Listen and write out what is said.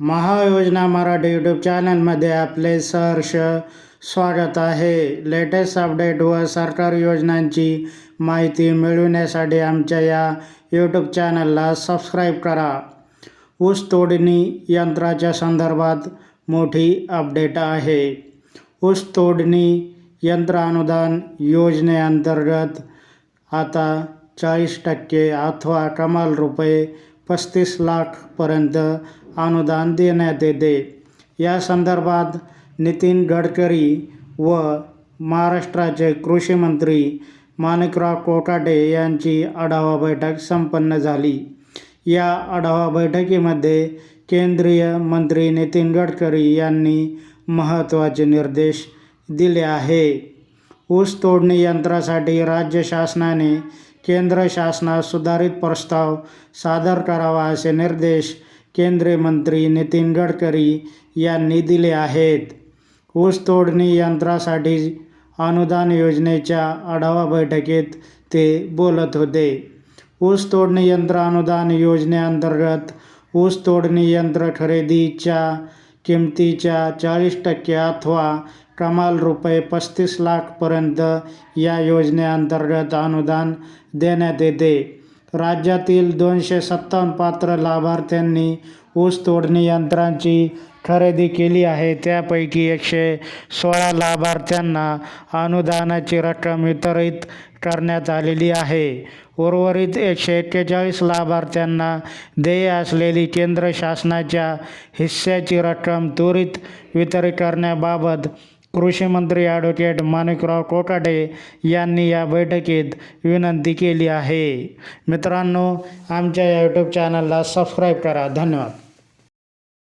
महायोजना Marathi YouTube चॅनलमध्ये आपले सहर्ष स्वागत आहे. लेटेस्ट अपडेट व सरकारी योजनांची माहिती मिळविण्यासाठी आमच्या या यूट्यूब चॅनलला सबस्क्राईब करा. ऊस तोडणी यंत्राच्या संदर्भात मोठी अपडेट आहे. ऊस तोडणी यंत्र अनुदान योजनेअंतर्गत आता चाळीस टक्के अथवा कमाल रुपये पस्तीस लाखपर्यंत अनुदान देण्यात येते. या संदर्भात नितीन गडकरी व महाराष्ट्राचे कृषी मंत्री माणिकराव कोकाटे यांची आढावा बैठक संपन्न झाली. या आढावा बैठकीमध्ये केंद्रीय मंत्री नितीन गडकरी यांनी महत्त्वाचे निर्देश दिले आहे. ऊस तोडणी यंत्रासाठी राज्य शासनाने केंद्र शासनास सुधारित प्रस्ताव सादर करावा असे निर्देश केंद्रीय मंत्री नितीन गडकरी यांनी दिले आहेत. ऊस तोडणी यंत्रासाठी अनुदान योजनेच्या आढावा बैठकीत ते बोलत होते. ऊस तोडणी यंत्र अनुदान योजनेअंतर्गत ऊस तोडणी यंत्र खरेदीच्या किमतीच्या चाळीस टक्के अथवा कमाल रुपये पस्तीस लाखपर्यंत या योजनेअंतर्गत अनुदान देण्यात येते. राज्यातील दोनशे सत्तावन्न पात्र लाभार्थ्यांनी ऊस तोडणी यंत्रांची खरेदी केली आहे. त्यापैकी एकशे सोळा लाभार्थ्यांना अनुदानाची रक्कम वितरित करण्यात आलेली आहे. उर्वरित एकशे एक्केचाळीस लाभार्थ्यांना देय असलेली केंद्र शासनाच्या हिस्स्याची रक्कम त्वरित वितरित करण्याबाबत कृषी मंत्री ॲडव्होकेट माणिकराव कोकाटे यांनी या बैठकीत विनंती केली आहे. मित्रांनो आमच्या या यूट्यूब चॅनलला सबस्क्राईब करा. धन्यवाद.